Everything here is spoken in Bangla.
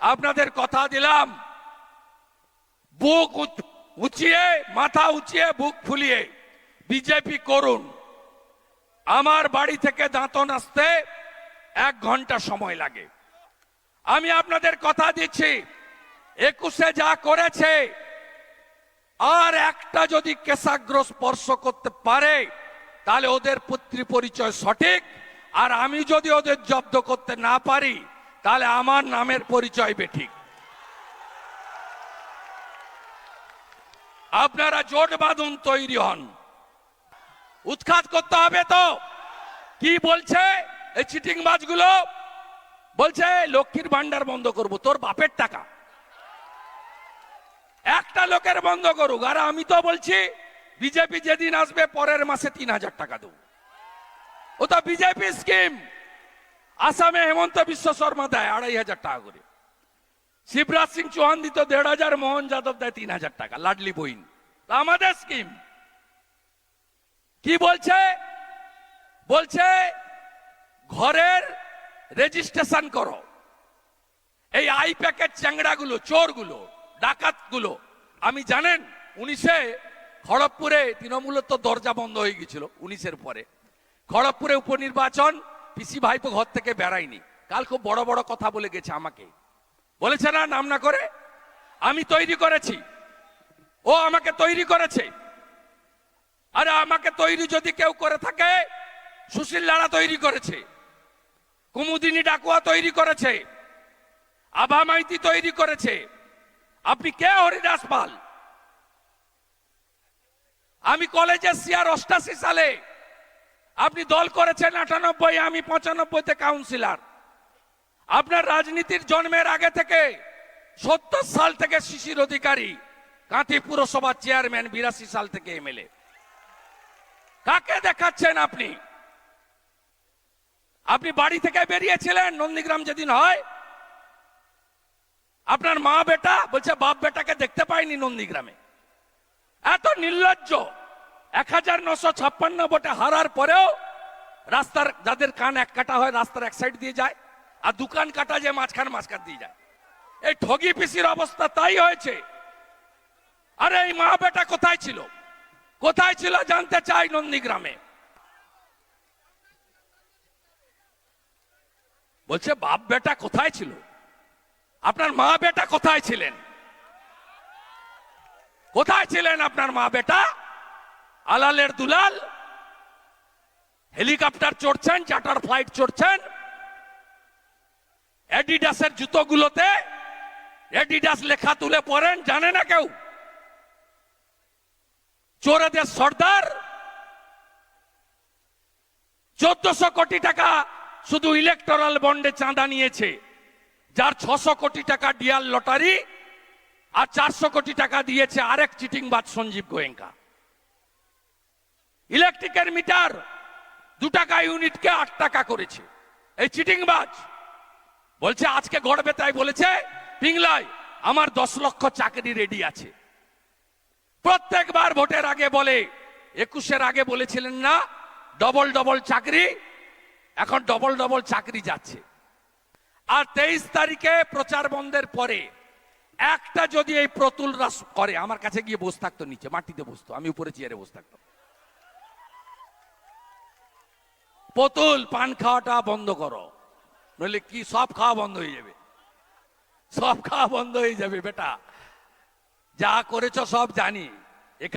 আপনাদের কথা দিলাম। বুক উচ- উঁচিয়ে, মাথা উঁচিয়ে, বুক ফুলিয়ে বিজেপি করুন। আমার বাড়ি থেকে দাঁতন আসতে এক ঘণ্টা সময় লাগে। আমি আপনাদের কথা দিচ্ছি, একুশে যা করেছে, আর একটা যদি কেশাগ্র স্পর্শ করতে পারে, তাহলে ওদের পুত্রী পরিচয় সঠিক, আর আমি যদি ওদের জব্দ করতে না পারি তাহলে আমার নামের পরিচয় বেঠিক আপনারা জোট বাঁধুন তৈরি হন। উৎখাত করতে হবে তো। কি বলছে এই চিটিং বাজগুলো বলছে, লক্ষ্মীর ভান্ডার বন্ধ করব, তোর বাপের টাকা। একটা লোকের বন্ধ করুক। আর আমি তো বলছি, বিজেপি যেদিন আসবে, পরের মাসে তিন হাজার টাকা দেবো। ও তো বিজেপি স্কিম। আসামে হেমন্ত বিশ্ব শর্মা দেয় আড়াই হাজার টাকা করে। শিবরাজ সিং চৌহান দিত দেড় হাজার, মোহন যাদব দেয় তিন হাজার টাকা, লাডলি বইন। আমাদের স্কিম কি বলছে? বলছে, ঘরের রেজিস্ট্রেশন করো। এই আই প্যাকেট চ্যাংড়াগুলো, চোরগুলো, ডাকাতগুলো, আমি জানেন, উনিশে খড়গপুরে তৃণমূলের তো দরজা বন্ধ হয়ে গেছিল, উনিশের পরে। খড়গপুরে উপনির্বাচন পিসি ভাইপো ঘর থেকে বেড়ায়নি। কাল খুব বড় বড় কথা বলে গেছে আমাকে। বলেছে না, নাম না করে? আমি তৈরি করেছি। ও আমাকে তৈরি করেছে। আরে আমাকে তৈরি যদি কেউ করে থাকে, সুশীল লাড়া তৈরি করেছে। কুমুদিনী ডাকুয়া তৈরি করেছে। আভা মাইতি তৈরি করেছে। আপনি কে হরিদাস পাল? আমি কলেজে সিয়ার অষ্টাশি সালে। আপনি দল করেছেন আটানব্বই, আমি পঁচানব্বইতে কাউন্সিলার আপনার রাজনীতির জন্মের আগে থেকে সত্তর সাল থেকে শিশির অধিকারী, কাঁথি পুরসভার চেয়ারম্যান বিরাশি সাল থেকে এমএলএ কাকে দেখাচ্ছেন আপনি? আপনি বাড়ি থেকে বেরিয়েছিলেন, নন্দীগ্রাম যেদিন হয়? আপনার মা বেটা বলছে, বাপ বেটাকে দেখতে পাইনি নন্দীগ্রামে। এত নির্লজ্জ। এক হাজার নশো ছাপ্পান্ন ভোটে হারার পরেও রাস্তার যাদের কান এক কাটা হয় রাস্তার এক সাইড দিয়ে যায়, আর দোকান কাটা যে মাঝখান মাঝখান দিয়ে যায়। এই ঠগি পিসির অবস্থা তাই হয়েছে। আরে এই মা বেটা কোথায় ছিল? কোথায় ছিল জানতে চাই নন্দীগ্রামে। বলছে, বাপ বেটা কোথায় ছিল? আপনার মা বেটা কোথায় ছিলেন? কোথায় ছিলেন আপনার মা বেটা? আলালের দুলাল, হেলিকপ্টার চড়ছেন, চার্টার ফ্লাইট চড়ছেন। অ্যাডিডাসের জুতোগুলোতে অ্যাডিডাস লেখা তুলে পড়েন জানে না কেউ? চোরেদের সর্দার, চোদ্দশো কোটি টাকা শুধু ইলেকটোরাল বন্ডে চাঁদা নিয়েছে, যার ছশো কোটি টাকা ডিয়াল লটারি আর চারশো কোটি টাকা দিয়েছে আরেক চিটিংবাজ সঞ্জীব গোয়েঙ্কা। ইলেকট্রিকের মিটার দু টাকা ইউনিটকে আট টাকা করেছে। এই চিটিং চিটিংবাজ বলছে, আজকে গড়বে তাই বলেছে। পিংলায় আমার দশ লক্ষ চাকরি রেডি আছে। প্রত্যেকবার ভোটের আগে বলে, একুশের আগে বলেছিলেন না ডবল ডবল চাকরি, এখন ডবল ডবল চাকরি যাচ্ছে। আর তেইশ তারিখে প্রচার বন্ধের পরে একটা যদি এই প্রতুল রাস করে, আমার কাছে গিয়ে বসে থাকতো নিচে, মাটিতে বসতো, আমি উপরে চেয়ারে বসে থাকতাম। পতুল পান খাওয়াটা বন্ধ করো। নইলে কি সব খাওয়া বন্ধ হয়ে যাবে? সব খাওয়া বন্ধ হয়ে যাবে, বেটা। যা করেছ সব জানি।